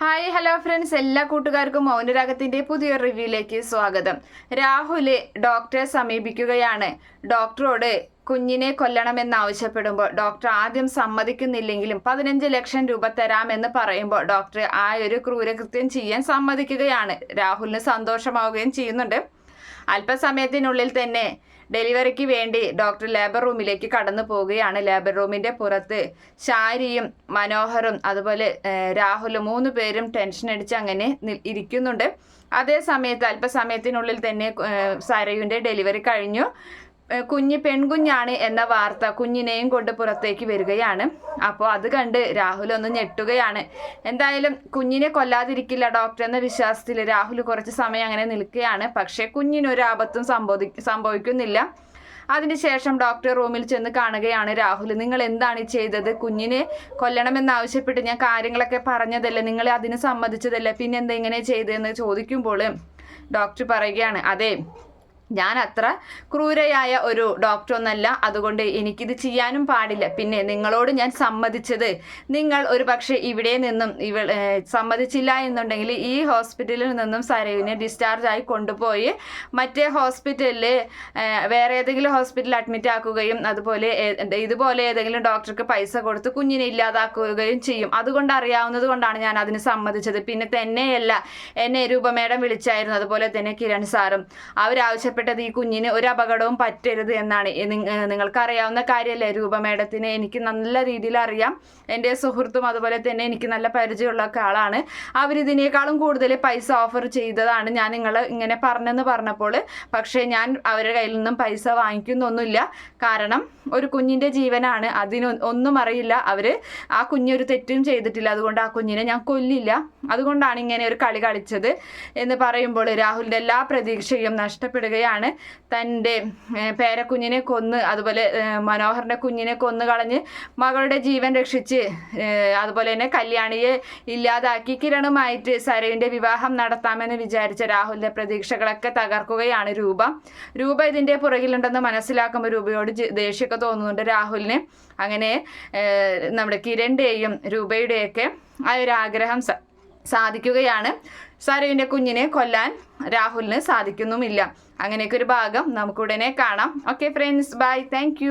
Hi hello friends. എല്ലാ കൂട്ടുകാർക്കും മൗനരാഗത്തിന്റെ പുതിയ റിവ്യൂയിലേക്ക് സ്വാഗതം. രാഹുൽ ഡോക്ടറെ സമീപിക്കുകയാണ്. ഡോക്ടറോട് കുഞ്ഞിനെ കൊല്ലണമെന്നാവശ്യപ്പെടുമ്പോൾ ഡോക്ടർ ആദ്യം സമ്മതിക്കുന്നില്ലെങ്കിലും പതിനഞ്ച് ലക്ഷം രൂപ തരാമെന്ന് പറയുമ്പോൾ ഡോക്ടർ ആ ഒരു ക്രൂരകൃത്യം ചെയ്യാൻ സമ്മതിക്കുകയാണ്. രാഹുലിന് സന്തോഷമാവുകയും ചെയ്യുന്നുണ്ട്. അല്പസമയത്തിനുള്ളിൽ തന്നെ ഡെലിവറിക്ക് വേണ്ടി ഡോക്ടർ ലേബർ റൂമിലേക്ക് കടന്നു പോവുകയാണ്. ലേബർ റൂമിന്റെ പുറത്ത് ശാരിയും മനോഹറും അതുപോലെ രാഹുലും മൂന്ന് പേരും ടെൻഷൻ അടിച്ച് അങ്ങനെ ഇരിക്കുന്നുണ്ട്. അതേ സമയത്ത് അല്പസമയത്തിനുള്ളിൽ തന്നെ സരയുന്റെ ഡെലിവറി കഴിഞ്ഞു. കുഞ്ഞ് പെൺകുഞ്ഞാണ് എന്ന വാർത്ത കുഞ്ഞിനെയും കൊണ്ട് പുറത്തേക്ക് വരികയാണ്. അപ്പോൾ അത് കണ്ട് രാഹുൽ ഒന്ന് ഞെട്ടുകയാണ്. എന്തായാലും കുഞ്ഞിനെ കൊല്ലാതിരിക്കില്ല ഡോക്ടർ എന്ന വിശ്വാസത്തിൽ രാഹുൽ കുറച്ച് സമയം അങ്ങനെ നിൽക്കുകയാണ്. പക്ഷേ കുഞ്ഞിനൊരു ആപത്തും സംഭവി സംഭവിക്കുന്നില്ല. അതിനുശേഷം ഡോക്ടർ റൂമിൽ ചെന്ന് കാണുകയാണ് രാഹുൽ. നിങ്ങൾ എന്താണ് ചെയ്തത്? കുഞ്ഞിനെ കൊല്ലണമെന്നാവശ്യപ്പെട്ട് ഞാൻ കാര്യങ്ങളൊക്കെ പറഞ്ഞതല്ലേ? നിങ്ങൾ അതിന് സമ്മതിച്ചതല്ലേ? പിന്നെ എന്താ ഇങ്ങനെ ചെയ്തതെന്ന് ചോദിക്കുമ്പോൾ ഡോക്ടർ പറയുകയാണ് അതെ ഞാൻ അത്ര ക്രൂരയായ ഒരു ഡോക്ടറൊന്നല്ല. അതുകൊണ്ട് എനിക്കിത് ചെയ്യാനും പാടില്ല. പിന്നെ നിങ്ങളോട് ഞാൻ സമ്മതിച്ചത്. നിങ്ങൾ ഒരു പക്ഷേ ഇവിടെ നിന്നും ഇവ സമ്മതിച്ചില്ല എന്നുണ്ടെങ്കിൽ ഈ ഹോസ്പിറ്റലിൽ നിന്നും സരയുവിനെ ഡിസ്ചാർജ് ആയി കൊണ്ടുപോയി മറ്റേ ഹോസ്പിറ്റലിൽ വേറെ ഏതെങ്കിലും ഹോസ്പിറ്റലിൽ അഡ്മിറ്റ് ആക്കുകയും അതുപോലെ ഇതുപോലെ ഏതെങ്കിലും ഡോക്ടർക്ക് പൈസ കൊടുത്ത് കുഞ്ഞിനെ ഇല്ലാതാക്കുകയും ചെയ്യും. അതുകൊണ്ട് അറിയാവുന്നത് കൊണ്ടാണ് ഞാൻ അതിന് സമ്മതിച്ചത്. പിന്നെ തന്നെയല്ല എന്നെ രൂപമേടം വിളിച്ചായിരുന്നു. അതുപോലെ തന്നെ കിരൺ സാറും. അവരാവശ്യപ്പെട്ടത് ഈ കുഞ്ഞിന് ഒരു അപകടവും പറ്റരുത് എന്നാണ്. ഈ നിങ്ങ- ഏഹ് നിങ്ങൾക്ക് അറിയാവുന്ന കാര്യമല്ലേ രൂപ മേഡത്തിന്? എനിക്ക് നല്ല രീതിയിൽ അറിയാം. എന്റെ സുഹൃത്തും അതുപോലെ തന്നെ എനിക്ക് നല്ല പരിചയമുള്ള ഒക്കെ ആളാണ്. അവരിതിനേക്കാളും കൂടുതൽ പൈസ ഓഫർ ചെയ്തതാണ് ഞാൻ നിങ്ങൾ ഇങ്ങനെ പറഞ്ഞെന്ന് പറഞ്ഞപ്പോൾ. പക്ഷേ ഞാൻ അവരുടെ കയ്യിൽ നിന്നും പൈസ വാങ്ങിക്കുന്നൊന്നുമില്ല. കാരണം ഒരു കുഞ്ഞിന്റെ ജീവനാണ്. അതിന് ഒന്നും അറിയില്ല. അവർ ആ കുഞ്ഞൊരു തെറ്റും ചെയ്തിട്ടില്ല. അതുകൊണ്ട് ആ കുഞ്ഞിനെ ഞാൻ കൊല്ലില്ല. അതുകൊണ്ടാണ് ഇങ്ങനെ ഒരു കളി കളിച്ചത് എന്ന് പറയുമ്പോൾ രാഹുലിന്റെ എല്ലാ പ്രതീക്ഷയും നഷ്ടപ്പെടുകയാണ്. തന്റെ ഏഹ്, പേരക്കുഞ്ഞിനെ കൊന്ന് അതുപോലെ മനോഹറിന്റെ കുഞ്ഞിനെ കൊന്നു കളഞ്ഞ് മകളുടെ ജീവൻ രക്ഷിച്ച് അതുപോലെ തന്നെ കല്യാണിയെ ഇല്ലാതാക്കി കിരണുമായിട്ട് സരയുടെ വിവാഹം നടത്താമെന്ന് വിചാരിച്ച രാഹുലിന്റെ പ്രതീക്ഷകളൊക്കെ തകർക്കുകയാണ് രൂപ. രൂപ ഇതിന്റെ പുറകിലുണ്ടെന്ന് മനസ്സിലാക്കുമ്പോൾ രൂപയോട് ദേഷ്യമൊക്കെ തോന്നുന്നുണ്ട് രാഹുലിന്. അങ്ങനെ നമ്മുടെ കിരണിന്റെയും രൂപയുടെയൊക്കെ ആ ഒരു ആഗ്രഹം സാധിക്കുകയാണ്. സരുവിന്റെ കുഞ്ഞിനെ കൊല്ലാൻ രാഹുലിന് സാധിക്കുന്നുമില്ല. അങ്ങനെയൊക്കെ ഒരു ഭാഗം നമുക്കുടനെ കാണാം. Okay friends bye thank